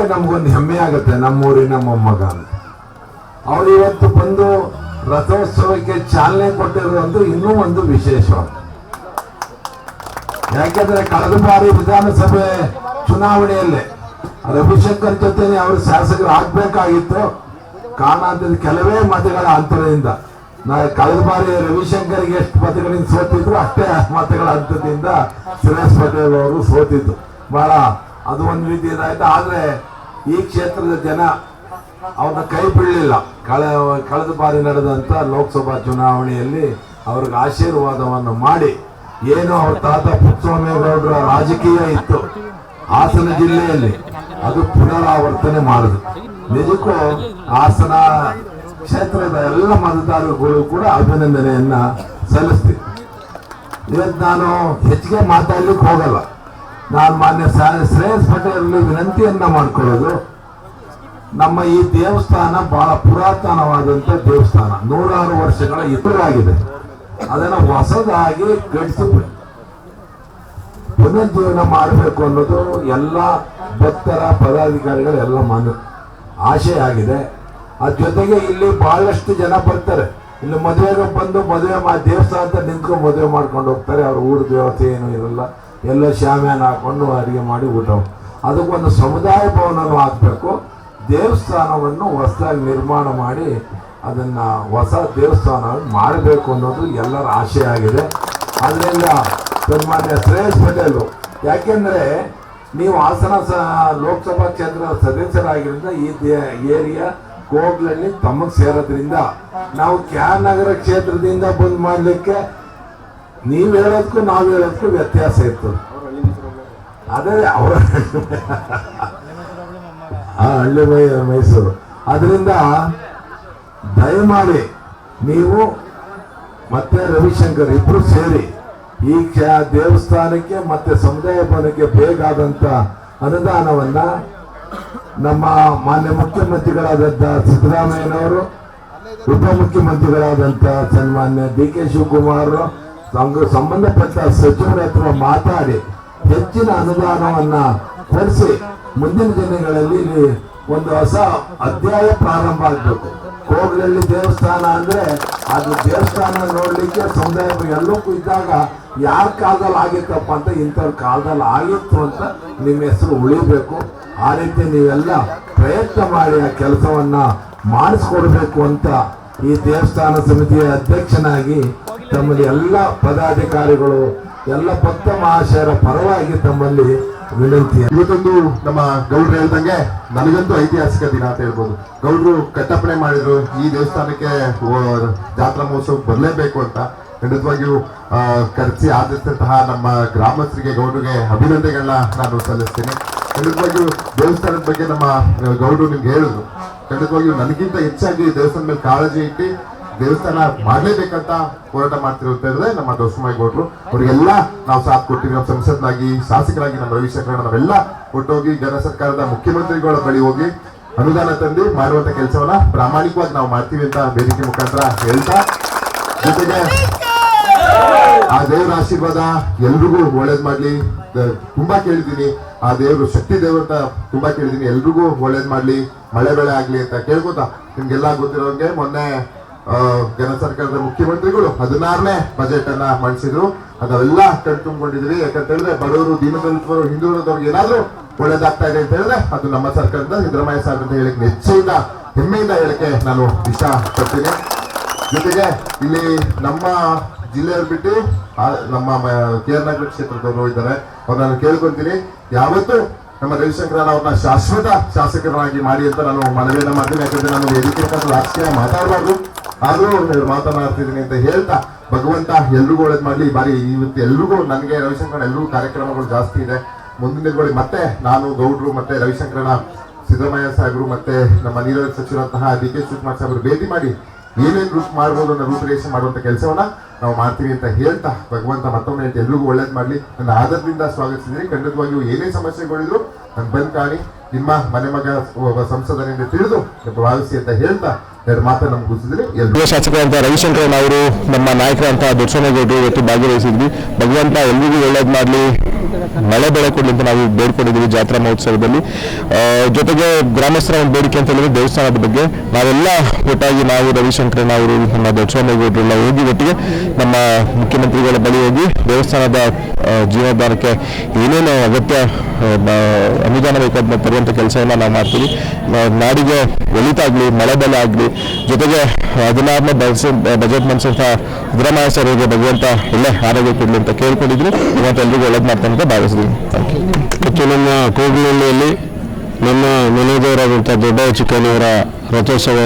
ಹೇಳ್ಕೊಳ್ಳಿಕ್ಕೆ ನಮ್ಗೊಂದು ಹೆಮ್ಮೆ ಆಗುತ್ತೆ, ನಮ್ಮೂರಿನ ಮೊಮ್ಮಗ ಅಂತ. ಅವ್ರು ಇವತ್ತು ಬಂದು ರಥೋತ್ಸವಕ್ಕೆ ಚಾಲನೆ ಕೊಟ್ಟಿರುವಂತೂ ಇನ್ನೂ ಒಂದು ವಿಶೇಷ. ಯಾಕೆಂದ್ರೆ ಕಳೆದ ಬಾರಿ ವಿಧಾನಸಭೆ ಚುನಾವಣೆಯಲ್ಲಿ ರವಿಶಂಕರ್ ಜೊತೆ ಅವರು ಶಾಸಕರು ಆಗ್ಬೇಕಾಗಿತ್ತು. ಕಾರಣಾಂತರ ಕೆಲವೇ ಮತಗಳ ಅಂತರದಿಂದ ನಾ ಕಳೆದ ಬಾರಿ ರವಿಶಂಕರ್ಗೆ ಎಷ್ಟು ಮತಗಳಿಂದ ಸೋತಿದ್ರು ಅಷ್ಟೇ ಮತಗಳ ಅಂತರದಿಂದ ಸುರೇಶ್ ಪಟೇಲ್ ಅವರು ಸೋತಿದ್ರು ಬಹಳ ಅದು ಒಂದು ರೀತಿ ಇದಾಯ್ತು. ಆದ್ರೆ ಈ ಕ್ಷೇತ್ರದ ಜನ ಅವ್ರನ್ನ ಕೈ ಬಿಡಲಿಲ್ಲ ಕಳೆ, ಕಳೆದ ಬಾರಿ ನಡೆದಂತ ಲೋಕಸಭಾ ಚುನಾವಣೆಯಲ್ಲಿ ಅವ್ರಿಗೆ ಆಶೀರ್ವಾದವನ್ನು ಮಾಡಿ ಏನು ಅವ್ರ ತಾತ ಪುಟ್ಟಸ್ವಾಮಿಗೌಡರ ರಾಜಕೀಯ ಇತ್ತು. ಹಾಸನ ಜಿಲ್ಲೆಯಲ್ಲಿ ಅದು ಪುನರಾವರ್ತನೆ ಮಾಡಿದ್ರು. ನಿಜಕ್ಕೂ ಹಾಸನ ಕ್ಷೇತ್ರದ ಎಲ್ಲ ಮತದಾರರುಗಳು ಕೂಡ ಅಭಿನಂದನೆಯನ್ನ ಸಲ್ಲಿಸ್ತೀವಿ ಇವತ್ತು ನಾನು ಹೆಚ್ಚಿಗೆ ಮಾತಾಡ್ಲಿಕ್ಕೆ ಹೋಗಲ್ಲ. ನಾನು ಮಾನ್ಯ ಶ್ರೇಯಸ್ ಪಟೇಲ್ ವಿನಂತಿಯನ್ನ ಮಾಡ್ಕೊಳ್ಳೋದು, ನಮ್ಮ ಈ ದೇವಸ್ಥಾನ ಬಹಳ ಪುರಾತನವಾದಂತ ದೇವಸ್ಥಾನ. ನೂರಾರು ವರ್ಷಗಳ ಎದುರಾಗಿದೆ ಅದನ್ನು ಹೊಸದಾಗಿ ಕಟ್ಟಿಸಿ ಪುನರ್ಜೀವನ ಮಾಡಬೇಕು ಅನ್ನೋದು ಎಲ್ಲ ಭಕ್ತರ, ಪದಾಧಿಕಾರಿಗಳು ಎಲ್ಲ ಮನ ಆಶೆ ಆಗಿದೆ. ಅದ್ರ ಜೊತೆಗೆ ಇಲ್ಲಿ ಬಹಳಷ್ಟು ಜನ ಬರ್ತಾರೆ. ಇಲ್ಲಿ ಮದುವೆಗೆ ಬಂದು ಮದುವೆ ದೇವಸ್ಥಾನ ಅಂತ ನಿಂತ್ಕೊಂಡು ಮದುವೆ ಮಾಡ್ಕೊಂಡು ಹೋಗ್ತಾರೆ. ಅವ್ರ ಊರ ದೇವತೆ ಏನು ಇರಲ್ಲ. ಎಲ್ಲೋ ಶಾಮ್ಯಾನ ಹಾಕೊಂಡು ಅಡುಗೆ ಮಾಡಿ ಊಟ ಅದಕ್ಕೊಂದು ಸಮುದಾಯ ಭವನನು ಹಾಕಬೇಕು ದೇವಸ್ಥಾನವನ್ನು ಹೊಸದಾಗಿ ನಿರ್ಮಾಣ ಮಾಡಿ ಅದನ್ನು ಹೊಸ ದೇವಸ್ಥಾನ ಮಾಡಬೇಕು ಅನ್ನೋದು ಎಲ್ಲರ ಆಶೆ ಆಗಿದೆ. ಅದರಿಂದ ಸನ್ಮಾನ್ಯ ಶ್ರೇಯಸ್ ಪಟೇಲು, ಯಾಕೆಂದರೆ ನೀವು ಹಾಸನ ಸ, ಲೋಕಸಭಾ ಕ್ಷೇತ್ರದ ಸದಸ್ಯರಾಗಿರೋದ್ರಿಂದ ಈ ದೇ- ಏರಿಯಾ ಕೋಗ್ಲಲ್ಲಿ ತಮಗೆ ಸೇರೋದ್ರಿಂದ ನಾವು ಕ್ಯಾನ್ ನಗರ ಕ್ಷೇತ್ರದಿಂದ ಬಂದ್ ಮಾಡ್ಲಿಕ್ಕೆ ನೀವು ಹೇಳೋದಕ್ಕೂ ನಾವು ಹೇಳೋದಕ್ಕೂ ವ್ಯತ್ಯಾಸ ಇತ್ತು ಅದೇ ಅವರ ಹಳ್ಳಿ ಮೈ ಮೈಸೂರು. ಅದರಿಂದ ದಯಮಾಡಿ ನೀವು ಮತ್ತೆ ರವಿಶಂಕರ್ ಇಬ್ರು ಸೇರಿ ಈ ದೇವಸ್ಥಾನಕ್ಕೆ ಮತ್ತೆ ಸಮುದಾಯ ಭವನಕ್ಕೆ ಬೇಕಾದಂತ ಅನುದಾನವನ್ನ ನಮ್ಮ ಮಾನ್ಯ ಮುಖ್ಯಮಂತ್ರಿಗಳಾದಂಥ ಸಿದ್ದರಾಮಯ್ಯನವರು ಉಪಮುಖ್ಯಮಂತ್ರಿಗಳಾದಂಥ ಸನ್ಮಾನ್ಯ ಡಿ ಕೆ ಶಿವಕುಮಾರ್ ಸಂಬಂಧಪಟ್ಟ ಸಚಿವರ ಹತ್ರ ಮಾತಾಡಿ ಹೆಚ್ಚಿನ ಅನುದಾನವನ್ನ ಕೊಡಿಸಿ ಮುಂದಿನ ದಿನಗಳಲ್ಲಿ ಒಂದು ಹೊಸ ಅಧ್ಯಾಯ ಪ್ರಾರಂಭ ಆಗಬೇಕು. ಕೋಗ್ಲಲ್ಲಿ ದೇವಸ್ಥಾನ ಅಂದ್ರೆ ಅದು ದೇವಸ್ಥಾನ ನೋಡಲಿಕ್ಕೆ ಸಮುದಾಯ ಎಲ್ಲಕ್ಕೂ ಇದ್ದಾಗ ಯಾರ ಕಾಲದಲ್ಲಿ ಆಗಿತ್ತಪ್ಪ ಅಂತ ಇಂಥವ್ರ ಕಾಲದಲ್ಲಿ ಆಗಿತ್ತು ಅಂತ ನಿಮ್ಮ ಹೆಸರು ಉಳಿಬೇಕು. ಆ ರೀತಿ ನೀವೆಲ್ಲ ಪ್ರಯತ್ನ ಮಾಡಿ ಆ ಕೆಲಸವನ್ನ ಮಾಡಿಸ್ಕೊಡ್ಬೇಕು ಅಂತ ಈ ದೇವಸ್ಥಾನ ಸಮಿತಿಯ ಅಧ್ಯಕ್ಷನಾಗಿ ತಮ್ಮಲ್ಲಿ ಎಲ್ಲ ಪದಾಧಿಕಾರಿಗಳು ಎಲ್ಲ ಭಕ್ತ ಮಹಾಶಯರ ಪರವಾಗಿ ತಮ್ಮಲ್ಲಿ ವಿನಂತಿ. ಇವತ್ತೊಂದು ನಮ್ಮ ಗೌಡ್ರು ಹೇಳ್ದಂಗೆ ನನಗಂತೂ ಐತಿಹಾಸಿಕ ದಿನ ಅಂತ ಹೇಳ್ಬೋದು. ಗೌಡ್ರು ಕಟ್ಟಪ್ಪಣೆ ಮಾಡಿದ್ರು ಈ ದೇವಸ್ಥಾನಕ್ಕೆ ಜಾತ್ರಾ ಮಹೋತ್ಸವ ಬರಲೇಬೇಕು ಅಂತ. ಖಂಡಿತವಾಗಿಯೂ ಆ, ಕರೆಸಿ ಆದರಿಸಿದಂತಹ ನಮ್ಮ ಗ್ರಾಮಸ್ಥರಿಗೆ ಗೌಡ್ರಿಗೆ ಅಭಿನಂದನೆಗಳನ್ನ ನಾನು ಸಲ್ಲಿಸ್ತೀನಿ. ಖಂಡಿತವಾಗಿಯೂ ದೇವಸ್ಥಾನದ ಬಗ್ಗೆ ನಮ್ಮ ಗೌಡ್ರು ನಿಮ್ಗೆ ಹೇಳಿದ್ರು. ಖಂಡಿತವಾಗಿಯೂ ನನಗಿಂತ ಹೆಚ್ಚಾಗಿ ದೇವಸ್ಥಾನದ ಮೇಲೆ ಕಾಳಜಿ ಇಟ್ಟು ದೇವಸ್ಥಾನ ಮಾಡಲೇಬೇಕಂತ ಹೋರಾಟ ಮಾಡ್ತಿರುತ್ತದೆ ನಮ್ಮ ದೋಸ್ತಮಾಯಿ ಗೌಡ್ರು ಅವರಿಗೆಲ್ಲ ನಾವು ಸಾಥ್ ಕೊಟ್ಟಿವಿ ನಮ್ಮ ಸಂಸದನಾಗಿ ಶಾಸಕರಾಗಿ, ನಮ್ಮ ರವಿಶಂಕರ್ ನಾವೆಲ್ಲ ಕೊಟ್ಟೋಗಿ ಜನ ಸರ್ಕಾರದ ಮುಖ್ಯಮಂತ್ರಿಗಳ ಬಳಿ ಹೋಗಿ ಅನುದಾನ ತಂದು ಮಾಡುವಂತ ಕೆಲಸವನ್ನ ಪ್ರಾಮಾಣಿಕವಾಗಿ ನಾವು ಮಾಡ್ತೀವಿ ಅಂತ ಬೇಡಿಕೆ ಮುಖಾಂತರ ಹೇಳ್ತಾ, ಜೊತೆಗೆ ಆ ದೇವರ ಆಶೀರ್ವಾದ ಎಲ್ರಿಗೂ ಒಳ್ಳೇದ್ ಮಾಡ್ಲಿ. ತುಂಬಾ ಕೇಳಿದೀನಿ ಆ ದೇವರು ಶಕ್ತಿ ದೇವರು ಅಂತ ತುಂಬಾ ಕೇಳಿದೀನಿ ಎಲ್ರಿಗೂ ಒಳ್ಳೇದ್ ಮಾಡ್ಲಿ. ಮಳೆ ಬೆಳೆ ಆಗ್ಲಿ ಅಂತ ಕೇಳ್ಕೊತಾ. ನಿಮ್ಗೆಲ್ಲ ಗೊತ್ತಿರೋಂಗೆ ಮೊನ್ನೆ ಜನ ಸರ್ಕಾರದ ಮುಖ್ಯಮಂತ್ರಿಗಳು ಹದಿನಾರನೇ ಬಜೆಟ್ ಅನ್ನ ಮಂಡಿಸಿದ್ರು. ಅದೆಲ್ಲ ಕಣ್ತುಂಬಿಕೊಂಡಿದ್ರಿ ಯಾಕಂತ ಹೇಳಿದ್ರೆ ಬಡವರು, ದೀನದಲಿತರು, ಹಿಂದುಳಿದವ್ರಿಗೆ ಏನಾದ್ರೂ ಒಳ್ಳೇದಾಗ್ತಾ ಇದೆ ಅಂತ ಹೇಳಿದ್ರೆ ಅದು ನಮ್ಮ ಸರ್ಕಾರದ ಸಿದ್ದರಾಮಯ್ಯ ಸರ್ ಅಂತ ಹೇಳಕ್ ನೆಚ್ಚಿನ ಹೆಮ್ಮೆಯಿಂದ ಹೇಳಕ್ಕೆ ನಾನು ಇಷ್ಟ ಪಡ್ತೀನಿ. ಜೊತೆಗೆ ಇಲ್ಲಿ ನಮ್ಮ ಜಿಲ್ಲೆಯವ್ರು ಬಿಟ್ಟು ನಮ್ಮ ಕೆ ಕ್ಷೇತ್ರದವರು ಇದ್ದಾರೆ. ಅವ್ರು ನಾನು ಕೇಳ್ಕೊಂತೀನಿ. ಯಾವತ್ತು ನಮ್ಮ ರವಿಶಂಕರನ್ ಅವ್ರನ್ನ ಶಾಶ್ವತ ಶಾಸಕರಾಗಿ ಮಾಡಿ ಅಂತ ನಾನು ಮನವಿಯನ್ನ ಮಾಡ್ತೀನಿ. ಯಾಕಂದ್ರೆ ನಾನು ವೇದಿಕೆ ರಾಜಕೀಯ ಮಾತಾಡಬಾರ್ದು. ಆದ್ರೂ ನಾನು ಮಾತನಾಡ್ತಿದ್ದೀನಿ ಅಂತ ಹೇಳ್ತಾ ಭಗವಂತ ಎಲ್ರಿಗೂ ಒಳ್ಳೇದು ಮಾಡಲಿ. ಬಾರಿ ಇವತ್ತು ಎಲ್ರಿಗೂ ನನಗೆ ರವಿಶಂಕರ್ ಎಲ್ರಿಗೂ ಕಾರ್ಯಕ್ರಮಗಳು ಜಾಸ್ತಿ ಇದೆ. ಮುಂದಿನ ದಿನಗಳಲ್ಲಿ ಮತ್ತೆ ನಾನು ಗೌಡ್ರು ಮತ್ತೆ ರವಿಶಂಕರನ ಸಿದ್ದರಾಮಯ್ಯ ಸಾಹೇಬರು ಮತ್ತೆ ನಮ್ಮ ನೀರಾವರಿ ಸಚಿವರಂತಹ ಡಿ ಕೆ ಶಿವಕುಮಾರ್ ಸಾಹೇಬರು ಭೇಟಿ ಮಾಡಿ ಏನೇನು ರೂಪ್ ಮಾಡ್ಬೋದು ಅನ್ನೋ ರೂಪರೇಷೆ ಮಾಡುವಂಥ ಕೆಲಸವನ್ನ ನಾವು ಮಾಡ್ತೀವಿ ಅಂತ ಹೇಳ್ತಾ ಭಗವಂತ ಮತ್ತೊಮ್ಮೆ ಎಲ್ರಿಗೂ ಒಳ್ಳೇದು ಮಾಡಲಿ. ನನ್ನ ಆದರದಿಂದ ಸ್ವಾಗತಿಸಿದ್ರಿ ಖಂಡಿತವಾಗಿಯೂ ಏನೇ ಸಮಸ್ಯೆಗಳಿದ್ರು ನಾನು ಬಂದ್ ಕಾಣಿ. ನಿಮ್ಮ ಮನೆ ಮಗ ಸಂಸದನಿಂದ ತಿಳಿದು ಭಾವಿಸಿ ಅಂತ ಹೇಳ್ತಾ ಎರಡು ಮಾತನ್ನು ಶಾಸಕರಂತ ರವಿಶಂಕರನ್ ಅವರು ನಮ್ಮ ನಾಯಕರಂತ ದೊಡ್ಡಸೋನೇಗೌಡರು ಇವತ್ತು ಭಾಗವಹಿಸಿದ್ವಿ. ಭಗವಂತ ಎಲ್ಲರಿಗೂ ಒಳ್ಳೇದು ಮಾಡಲಿ. ಮಳೆ ಬೆಳೆ ಕೊಡಲಿ ಅಂತ ನಾವು ಬೇಡ್ಕೊಂಡಿದ್ದೀವಿ ಜಾತ್ರಾ ಮಹೋತ್ಸವದಲ್ಲಿ. ಜೊತೆಗೆ ಗ್ರಾಮಸ್ಥರ ಒಂದು ಬೇಡಿಕೆ ಅಂತ ಹೇಳಿದ್ರೆ ದೇವಸ್ಥಾನದ ಬಗ್ಗೆ. ನಾವೆಲ್ಲ ಒಟ್ಟಾಗಿ ನಾವು ರವಿಶಂಕರನ್ ಅವರು, ನಮ್ಮ ದೊಡ್ಡಸ್ವಾಮಿಗೌಡರೆಲ್ಲ ಹೋಗಿ ಒಟ್ಟಿಗೆ ನಮ್ಮ ಮುಖ್ಯಮಂತ್ರಿಗಳ ಬಳಿ ಹೋಗಿ ದೇವಸ್ಥಾನದ ಜೀವನೋದ್ಧಾರಕ್ಕೆ ಏನೇನು ಅಗತ್ಯ ಅನುದಾನ ಬೇಕಾದ ತರುವಂಥ ಕೆಲಸವನ್ನು ನಾವು ಮಾಡ್ತೀವಿ. ನಾಡಿಗೆ ಒಳಿತಾಗಲಿ ಮಳೆ ಬೆಲೆ ಆಗಲಿ, ಜೊತೆಗೆ ಹದಿನಾರನೇ ಬಜೆಟ್ ಮಂಡಿಸಿದಂಥ ಸಿದ್ದರಾಮಯ್ಯ ಸರ್ ಹೇಗೆ ಭಗವಂತ ಒಳ್ಳೆ ಆರೋಗ್ಯ ಕೊಡಲಿ ಅಂತ ಕೇಳ್ಕೊಂಡಿದ್ರು. ಇವತ್ತು ಎಲ್ರಿಗೂ ಒಳ್ಳೇದು ಮಾಡ್ತಾನೆ ಅಂತ ಭಾವಿಸಿದ್ದೀನಿ ಮತ್ತು ನಮ್ಮ ಕೋಗಿಲಹಳ್ಳಿಯಲ್ಲಿ ನಮ್ಮ ಮನೆದೇವರಾದಂಥ ದೊಡ್ಡ ಚಿಕ್ಕನವರ ರಥೋತ್ಸವ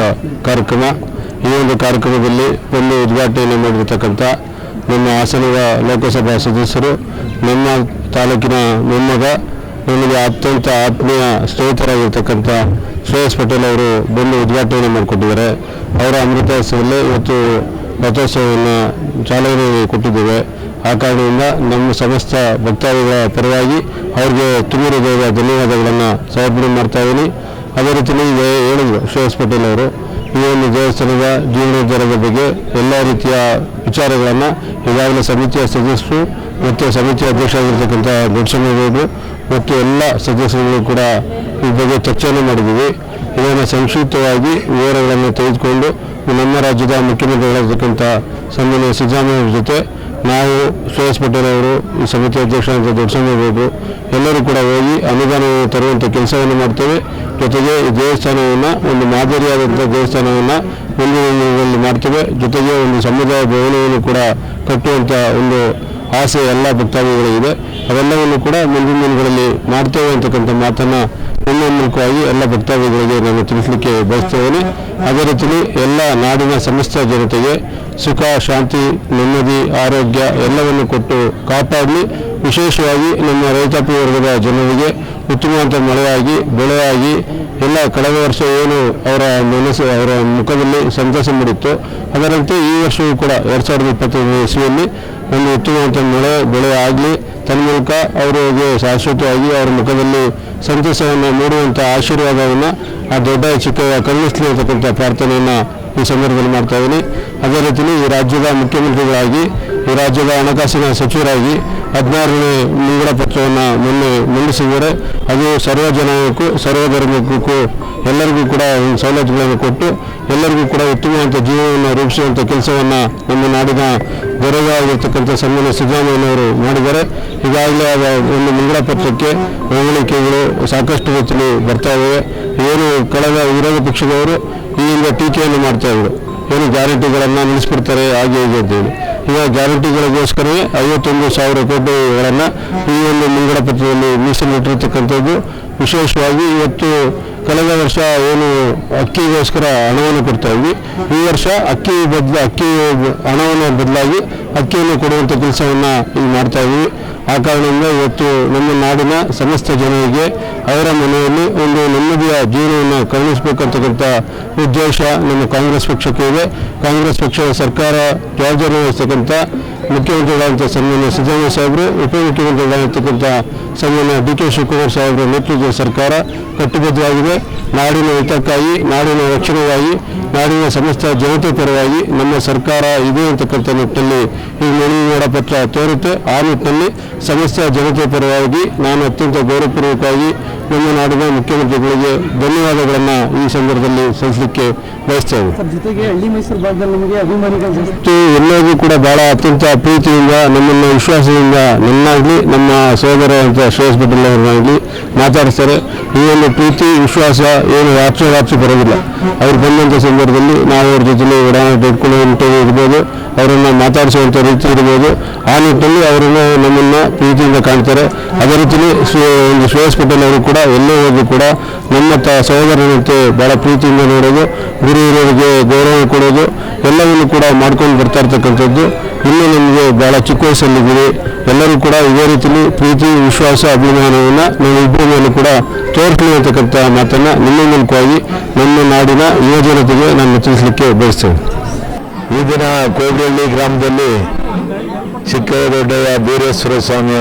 ಕಾರ್ಯಕ್ರಮ, ಈ ಒಂದು ಕಾರ್ಯಕ್ರಮದಲ್ಲಿ ಒಂದು ಉದ್ಘಾಟನೆ ಮಾಡಿರ್ತಕ್ಕಂಥ ನಮ್ಮ ಹಾಸನದ ಲೋಕಸಭಾ ಸದಸ್ಯರು, ನಮ್ಮ ತಾಲೂಕಿನ ಮೊಮ್ಮಗ, ನಮಗೆ ಅತ್ಯಂತ ಆತ್ಮೀಯ ಸ್ನೇಹಿತರಾಗಿರ್ತಕ್ಕಂಥ ಶ್ರೇಯಸ್ ಪಟೇಲ್ ಅವರು ಬಂದು ಉದ್ಘಾಟನೆ ಮಾಡಿಕೊಟ್ಟಿದ್ದಾರೆ. ಅವರ ಅಮೃತೋತ್ಸವದಲ್ಲಿ ಇವತ್ತು ರಥೋತ್ಸವವನ್ನು ಚಾಲನೆ ಕೊಟ್ಟಿದ್ದೇವೆ. ಆ ಕಾರಣದಿಂದ ನಮ್ಮ ಸಮಸ್ತ ಭಕ್ತಾದಿಗಳ ಪರವಾಗಿ ಅವ್ರಿಗೆ ತುಂಬಿರೋದಾದ ಧನ್ಯವಾದಗಳನ್ನು ಸಮರ್ಪಣೆ ಮಾಡ್ತಾ ಇದ್ದೀನಿ. ಅದೇ ರೀತಿಯಲ್ಲಿ ಹೇಳಿದ್ರು ಶ್ರೇಯಸ್ ಪಟೇಲ್ ಅವರು, ಈ ಒಂದು ದೇವಸ್ಥಾನದ ಜೀವನೋದ್ಧಾರದ ಬಗ್ಗೆ ಎಲ್ಲ ರೀತಿಯ ವಿಚಾರಗಳನ್ನು ಈಗಾಗಲೇ ಸಮಿತಿಯ ಸದಸ್ಯರು ಮತ್ತು ಸಮಿತಿಯ ಅಧ್ಯಕ್ಷರಾಗಿರ್ತಕ್ಕಂಥ ದೊಡ್ಡಸ್ವಾಮಿಗೌಡರು ಮತ್ತು ಎಲ್ಲ ಸದಸ್ಯರುಗಳು ಕೂಡ ಈ ಬಗ್ಗೆ ಚರ್ಚೆಯನ್ನು ಮಾಡಿದ್ದೀವಿ. ಇದನ್ನು ಸಂಕ್ಷಿಪ್ತವಾಗಿ ವಿವರಗಳನ್ನು ತೆಗೆದುಕೊಂಡು ನಮ್ಮ ರಾಜ್ಯದ ಮುಖ್ಯಮಂತ್ರಿಗಳಾಗಿರ್ತಕ್ಕಂಥ ಸನ್ಮಾನ್ಯ ಸಿದ್ದರಾಮಯ್ಯ ಜೊತೆ ನಾವು ಸುರೇಶ್ ಪಟೇಲ್ ಅವರು, ಈ ಸಮಿತಿ ಅಧ್ಯಕ್ಷರಾದ ದೊಡ್ಡಸ್ವಾಮಿಗೌಡರು ಎಲ್ಲರೂ ಕೂಡ ಹೋಗಿ ಅನುದಾನವನ್ನು ತರುವಂಥ ಕೆಲಸವನ್ನು ಮಾಡ್ತೇವೆ. ಜೊತೆಗೆ ಈ ದೇವಸ್ಥಾನವನ್ನು, ಒಂದು ಮಾದರಿಯಾದಂಥ ದೇವಸ್ಥಾನವನ್ನು ಮುಂದಿನ ಮಾಡ್ತೇವೆ. ಜೊತೆಗೆ ಒಂದು ಸಮುದಾಯ ಭವನವನ್ನು ಕೂಡ ಕಟ್ಟುವಂಥ ಒಂದು ಆಸೆ ಎಲ್ಲ ಭಕ್ತಾದಿಗಳಿಗಿದೆ ಅವೆಲ್ಲವನ್ನು ಕೂಡ ಮುಂದಿನ ದಿನಗಳಲ್ಲಿ ಮಾಡ್ತೇವೆ ಅಂತಕ್ಕಂಥ ಮಾತನ್ನು ನಿಮ್ಮ ಮೂಲಕವಾಗಿ ಎಲ್ಲ ಭಕ್ತಾದಿಗಳಿಗೆ ನಾನು ತಿಳಿಸಲಿಕ್ಕೆ ಬಯಸ್ತೇನೆ. ಅದೇ ರೀತಿಯಲ್ಲಿ ಎಲ್ಲ ನಾಡಿನ ಸಮಸ್ತ ಜನತೆಗೆ ಸುಖ, ಶಾಂತಿ, ನೆಮ್ಮದಿ, ಆರೋಗ್ಯ ಎಲ್ಲವನ್ನು ಕೊಟ್ಟು ಕಾಪಾಡಲಿ. ವಿಶೇಷವಾಗಿ ನಮ್ಮ ರೈತಾಪಿ ವರ್ಗದ ಜನರಿಗೆ ಉತ್ತಮವಾದ ಮಳೆಯಾಗಿ, ಬೆಳೆಯಾಗಿ ಎಲ್ಲ ಕಳೆದ ವರ್ಷ ಏನು ಅವರ ಮನಸ್ಸು, ಅವರ ಮುಖದಲ್ಲಿ ಸಂತಸ ಮೂಡಿತ್ತು. ಅದರಂತೆ ಈ ವರ್ಷವೂ ಕೂಡ ಎರಡು ಸಾವಿರದ ಇಪ್ಪತ್ತೈದನೇ ಇಸ್ವಿಯಲ್ಲಿ ಒಂದು ಉತ್ತಮವಾದ ಮಳೆ, ಬೆಳೆ ಆಗಲಿ. ತನ್ಮೂಲಕ ಅವರಿಗೆ ಶಾಶ್ವತವಾಗಿ ಅವರ ಮುಖದಲ್ಲಿ ಸಂತಸವನ್ನು ಮೂಡುವಂಥ ಆಶೀರ್ವಾದವನ್ನು ಆ ದೊಡ್ಡ ಚಿಕ್ಕ ಕರುಣಿಸಲಿ ಅಂತಕ್ಕಂಥ ಪ್ರಾರ್ಥನೆಯನ್ನು ಈ ಸಂದರ್ಭದಲ್ಲಿ ಮಾಡ್ತಾ ಇದ್ದೀನಿ. ಅದೇ ರೀತಿಯಲ್ಲಿ ಈ ರಾಜ್ಯದ ಮುಖ್ಯಮಂತ್ರಿಗಳಾಗಿ, ಈ ರಾಜ್ಯದ ಹಣಕಾಸಿನ ಸಚಿವರಾಗಿ ಹದಿನಾರನೇ ಮುಂಗಡ ಪತ್ರವನ್ನು ಮೊನ್ನೆ ಮಂಡಿಸಿದ್ದಾರೆ. ಅದು ಸರ್ವ ಜನಕ್ಕೂ, ಸರ್ವ ಧರ್ಮಕ್ಕೂ ಎಲ್ಲರಿಗೂ ಕೂಡ ಒಂದು ಸವಲತ್ತುಗಳನ್ನು ಕೊಟ್ಟು, ಎಲ್ಲರಿಗೂ ಕೂಡ ಉತ್ತಮವಾದಂಥ ಜೀವನವನ್ನು ರೂಪಿಸುವಂಥ ಕೆಲಸವನ್ನು ನಮ್ಮ ನಾಡಿನ ಗೌರವವಾಗಿರ್ತಕ್ಕಂಥ ಸನ್ಮಾನ್ಯ ಸಿದ್ದರಾಮಯ್ಯನವರು ಮಾಡಿದ್ದಾರೆ. ಈಗಾಗಲೇ ಒಂದು ಮುಂಗಡ ಪತ್ರಕ್ಕೆ ಹೊಗಳಿಕೆಗಳು ಸಾಕಷ್ಟು ರೀತಿಯಲ್ಲಿ ಬರ್ತಾ ಇವೆ. ಏನು ಕಳೆದ ವಿರೋಧ ಪಕ್ಷದವರು ಈ ಹಿಂದೆ ಟೀಕೆಯನ್ನು ಮಾಡ್ತಾ ಇದ್ರು. ಏನು ಗ್ಯಾರಂಟಿಗಳನ್ನು ನಿಲ್ಲಿಸ್ಬಿಡ್ತಾರೆ, ಹಾಗೆ ಹೀಗೆ ಅಂತೇಳಿ ಈಗ ಗ್ಯಾರಂಟಿಗಳಿಗೋಸ್ಕರವೇ ಐವತ್ತೊಂದು ಸಾವಿರ ಕೋಟಿಗಳನ್ನು ಈ ಒಂದು ಮುಂಗಡ ಪತ್ರದಲ್ಲಿ ಮೀಸಲಿಟ್ಟಿರ್ತಕ್ಕಂಥದ್ದು. ವಿಶೇಷವಾಗಿ ಇವತ್ತು ಕಳೆದ ವರ್ಷ ಏನು ಅಕ್ಕಿಗೋಸ್ಕರ ಹಣವನ್ನು ಕೊಡ್ತಾ ಇದ್ವಿ. ಈ ವರ್ಷ ಅಕ್ಕಿ ಬದಲು, ಅಕ್ಕಿ ಹಣವನ್ನು ಬದಲಾಗಿ ಅಕ್ಕಿಯನ್ನು ಕೊಡುವಂಥ ಕೆಲಸವನ್ನು ಇಲ್ಲಿ ಮಾಡ್ತಾ ಇದ್ವಿ. ಆ ಕಾರಣದಿಂದ ಇವತ್ತು ನಮ್ಮ ನಾಡಿನ ಸಮಸ್ತ ಜನರಿಗೆ ಅವರ ಮನೆಯಲ್ಲಿ ಒಂದು ನೆಮ್ಮದಿಯ ಜೀವನವನ್ನು ಕರುಣಿಸಬೇಕಂತಕ್ಕಂಥ ಉದ್ದೇಶ ನಮ್ಮ ಕಾಂಗ್ರೆಸ್ ಪಕ್ಷಕ್ಕೆ ಇದೆ. ಕಾಂಗ್ರೆಸ್ ಪಕ್ಷದ ಸರ್ಕಾರ ಜವಾಬ್ದಾರಿ ವಹಿಸ್ತಕ್ಕಂಥ ಮುಖ್ಯಮಂತ್ರಿಗಳಾದಂಥ ಸನ್ಮಾನ್ಯ ಸಿದ್ದರಾಮಯ್ಯ ಸಾಹೇಬರು ಉಪಮುಖ್ಯಮಂತ್ರಿಗಳಾಗಿರ್ತಕ್ಕಂಥ ಸನ್ಮಾನ್ಯ ಡಿ ಕೆ ಶಿವಕುಮಾರ್ ಸಾಹೇಬರ ನೇತೃತ್ವದ ಸರ್ಕಾರ ಕಟ್ಟುಬದ್ಧವಾಗಿದೆ. ನಾಡಿನ ಹಿತಕ್ಕಾಗಿ, ನಾಡಿನ ರಕ್ಷಣೆಗಾಗಿ, ನಾಡಿನ ಸಮಸ್ತ ಜನತೆ ಪರವಾಗಿ ನಮ್ಮ ಸರ್ಕಾರ ಇದೆ ಅಂತಕ್ಕಂಥ ನಿಟ್ಟಿನಲ್ಲಿ ಈ ಮನವಿ ಪತ್ರ ತೋರುತ್ತೆ. ಆ ನಿಟ್ಟಿನಲ್ಲಿ ಸಮಸ್ತ ಜನತೆ ಪರವಾಗಿ, ನಾನು ಅತ್ಯಂತ ಗೌರವಪೂರ್ವಕವಾಗಿ ನಮ್ಮ ನಾಡಿನ ಮುಖ್ಯಮಂತ್ರಿಗಳಿಗೆ ಧನ್ಯವಾದಗಳನ್ನು ಈ ಸಂದರ್ಭದಲ್ಲಿ ಸಲ್ಲಿಸಲಿಕ್ಕೆ ಬಯಸ್ತೇವೆ ಜೊತೆಗೆ ಹಳ್ಳಿ ಮೈಸೂರು ಭಾಗದಲ್ಲಿ ನಮಗೆ ಅಭಿಮಾನಿಗಳು ಜಾಸ್ತಿ. ಮತ್ತು ಎಲ್ಲರಿಗೂ ಕೂಡ ಬಹಳ ಅತ್ಯಂತ ಪ್ರೀತಿಯಿಂದ ನಮ್ಮನ್ನು ವಿಶ್ವಾಸದಿಂದ ನನ್ನಾಗಲಿ ನಮ್ಮ ಸಹೋದರ ಅಂತ ಶ್ರೇಯಸ್ ಪಟೇಲ್ ಅವರನ್ನಾಗಲಿ ಮಾತಾಡಿಸ್ತಾರೆ. ಈ ಒಂದು ಪ್ರೀತಿ ವಿಶ್ವಾಸ ಏನು ರಾತ್ರಿ ರಾತ್ರಿ ಬರೋದಿಲ್ಲ. ಅವ್ರು ಬಂದಂಥ ಸಂದರ್ಭದಲ್ಲಿ ನಾವು ಅವ್ರ ಜೊತೆ ಒಡನಾಟ ಇಟ್ಕೊಳ್ಳುವಂಥ ಇರ್ಬೋದು. ಅವರನ್ನು ಮಾತಾಡಿಸುವಂಥ ರೀತಿ ಇರ್ಬೋದು. ಆ ನಿಟ್ಟಿನಲ್ಲಿ ಅವರನ್ನು ನಮ್ಮನ್ನು ಪ್ರೀತಿಯಿಂದ ಕಾಣ್ತಾರೆ. ಅದೇ ರೀತಿಯಲ್ಲಿ ಒಂದು ಶ್ರೇಯಸ್ ಪಟೇಲ್ ಅವರು ಕೂಡ ಎಲ್ಲೇ ಹೋದ್ರು ಕೂಡ ನಮ್ಮ ತ ಸಹೋದರನಂತೆ ಬಹಳ ಪ್ರೀತಿಯಿಂದ ನೋಡೋದು ಹಿರಿಯರಿಗೆ ಗೌರವ ಕೊಡೋದು, ಎಲ್ಲವನ್ನು ಕೂಡ ಮಾಡ್ಕೊಂಡು ಬರ್ತಾ ಇರ್ತಕ್ಕಂಥದ್ದು. ಇನ್ನೂ ನಮಗೆ ಬಹಳ ಚಿಕ್ಕ ವಯಸ್ಸಲ್ಲಿದ್ದೀವಿ. ಎಲ್ಲರೂ ಕೂಡ ಇದೇ ರೀತಿಯಲ್ಲಿ ಪ್ರೀತಿ, ವಿಶ್ವಾಸ, ಅಭಿಮಾನವನ್ನು ನಾವು ಇಬ್ಬರ ಮೇಲೆ ಕೂಡ ತೋರಿಸಲಿ ಅಂತಕ್ಕಂಥ ಮಾತನ್ನು ನಿಮ್ಮ ಮೂಲಕವಾಗಿ ನಮ್ಮ ನಾಡಿನ ಯುವ ಜನತೆಗೆ ನಾನು ತಿಳಿಸಲಿಕ್ಕೆ ಬಯಸ್ತೇನೆ. ಈ ದಿನ ಕೋಗರಹಳ್ಳಿ ಗ್ರಾಮದಲ್ಲಿ ಚಿಕ್ಕ ದೊಡ್ಡಯ್ಯ ಬೀರೇಶ್ವರ ಸ್ವಾಮಿಯ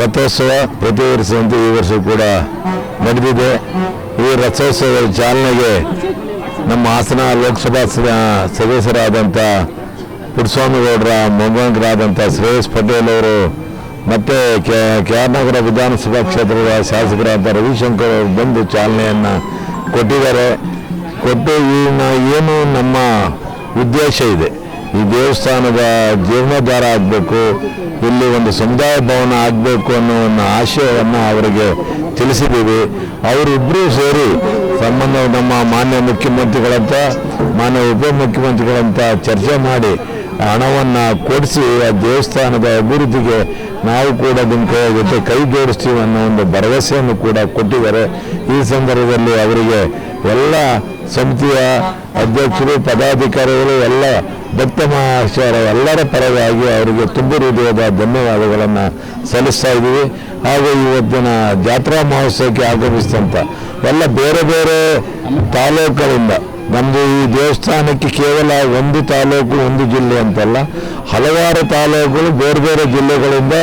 ರಥೋತ್ಸವ ಪ್ರತಿ ವರ್ಷದಂತೆ ಈ ವರ್ಷ ಕೂಡ ನಡೆದಿದೆ. ಈ ರಥೋತ್ಸವದ ಚಾಲನೆಗೆ ನಮ್ಮ ಹಾಸನ ಲೋಕಸಭಾ ಸದಸ್ಯರಾದಂಥ ಪುಟ್ಟಸ್ವಾಮಿಗೌಡರ ಮೊಮ್ಮಗರಾದಂಥ ಶ್ರೇಯಸ್ ಪಟೇಲ್ ಅವರು, ಮತ್ತು ಕೆ ಕೆ ಆರ್ ನಗರ ವಿಧಾನಸಭಾ ಕ್ಷೇತ್ರದ ಶಾಸಕರಾದ ರವಿಶಂಕರ್ ಅವರು ಬಂದು ಚಾಲನೆಯನ್ನು ಕೊಟ್ಟಿದ್ದಾರೆ. ಕೊಟ್ಟು ಈ ನ- ಏನು ನಮ್ಮ ಉದ್ದೇಶ ಇದೆ. ಈ ದೇವಸ್ಥಾನದ ಜೀರ್ಣೋದ್ಧಾರ ಆಗಬೇಕು, ಇಲ್ಲಿ ಒಂದು ಸಮುದಾಯ ಭವನ ಆಗಬೇಕು ಅನ್ನೋ ಒಂದು ಆಶಯವನ್ನು ಅವರಿಗೆ ತಿಳಿಸಿದ್ದೀವಿ. ಅವರಿಬ್ಬರೂ ಸೇರಿ ಸಂಬಂಧ ನಮ್ಮ ಮಾನ್ಯ ಮುಖ್ಯಮಂತ್ರಿಗಳಂತ, ಮಾನ್ಯ ಉಪಮುಖ್ಯಮಂತ್ರಿಗಳಂತ ಚರ್ಚೆ ಮಾಡಿ ಹಣವನ್ನು ಕೊಡಿಸಿ ಆ ದೇವಸ್ಥಾನದ ಅಭಿವೃದ್ಧಿಗೆ ನಾವು ಕೂಡ ನಿಮ್ಮ ಕೈ ಜೊತೆ ಕೈ ಜೋಡಿಸ್ತೀವಿ ಅನ್ನೋ ಒಂದು ಭರವಸೆಯನ್ನು ಕೂಡ ಕೊಟ್ಟಿದ್ದಾರೆ. ಈ ಸಂದರ್ಭದಲ್ಲಿ ಅವರಿಗೆ ಎಲ್ಲ ಸಮಿತಿಯ ಅಧ್ಯಕ್ಷರು, ಪದಾಧಿಕಾರಿಗಳು ಎಲ್ಲ ಭಕ್ತ ಮಹಾಶಯರ ಎಲ್ಲರ ಪರವಾಗಿ ಅವರಿಗೆ ತುಂಬ ಹೃದಯದ ಧನ್ಯವಾದಗಳನ್ನು ಸಲ್ಲಿಸ್ತಾ ಇದ್ದೀವಿ. ಹಾಗೂ ಇವತ್ತಿನ ಜಾತ್ರಾ ಮಹೋತ್ಸವಕ್ಕೆ ಆಗಮಿಸಿದಂಥ ಎಲ್ಲ ಬೇರೆ ಬೇರೆ ತಾಲೂಕುಗಳಿಂದ. ನಮ್ಮದು ಈ ದೇವಸ್ಥಾನಕ್ಕೆ ಕೇವಲ ಒಂದು ತಾಲೂಕು, ಒಂದು ಜಿಲ್ಲೆ ಅಂತಲ್ಲ. ಹಲವಾರು ತಾಲೂಕುಗಳು ಬೇರೆ ಬೇರೆ ಜಿಲ್ಲೆಗಳಿಂದ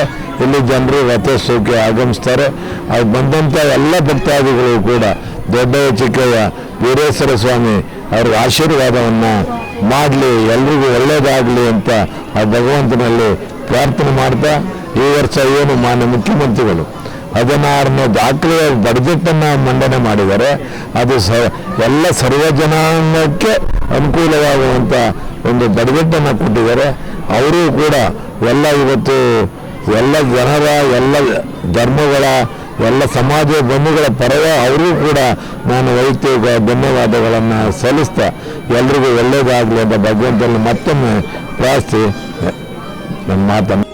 ಇಲ್ಲಿ ಜನರು ರಥೋತ್ಸವಕ್ಕೆ ಆಗಮಿಸ್ತಾರೆ. ಅದು ಬಂದಂಥ ಎಲ್ಲ ಭಕ್ತಾದಿಗಳು ಕೂಡ ದೊಡ್ಡ ಚಿಕ್ಕಯ್ಯ ವೀರೇಶ್ವರ ಸ್ವಾಮಿ ಅವ್ರ ಆಶೀರ್ವಾದವನ್ನು ಮಾಡಲಿ, ಎಲ್ರಿಗೂ ಒಳ್ಳೆಯದಾಗಲಿ ಅಂತ ಆ ಭಗವಂತನಲ್ಲಿ ಪ್ರಾರ್ಥನೆ ಮಾಡ್ತಾ ಈ ವರ್ಷ ಏನು ಮಾನ್ಯ ಮುಖ್ಯಮಂತ್ರಿಗಳು. ಹದಿನಾರನೇ ದಾಖಲೆಯ ಬಡ್ಜೆಟನ್ನು ಮಂಡನೆ ಮಾಡಿದ್ದಾರೆ ಅದು ಸ ಎಲ್ಲ ಸರ್ವಜನಾಂಗಕ್ಕೆ ಅನುಕೂಲವಾಗುವಂಥ ಒಂದು ಬಡ್ಜೆಟನ್ನು ಕೊಟ್ಟಿದ್ದಾರೆ. ಅವರು ಕೂಡ ಎಲ್ಲ ಇವತ್ತು ಎಲ್ಲ ಜನರ, ಎಲ್ಲ ಧರ್ಮಗಳ, ಎಲ್ಲ ಸಮಾಜ ಬಂಧುಗಳ ಪರವ ಅವರೂ ಕೂಡ ನಾನು ವೈಯಕ್ತಿಕ ಧನ್ಯವಾದಗಳನ್ನು ಸಲ್ಲಿಸ್ತಾ ಎಲ್ರಿಗೂ ಒಳ್ಳೆಯದಾಗಲಿ ಅಂತ ಭಗವಂತನಲ್ಲಿ ಮತ್ತೊಮ್ಮೆ ಪ್ರಾರ್ಥಿ ನನ್ನ ಮಾತನ್ನು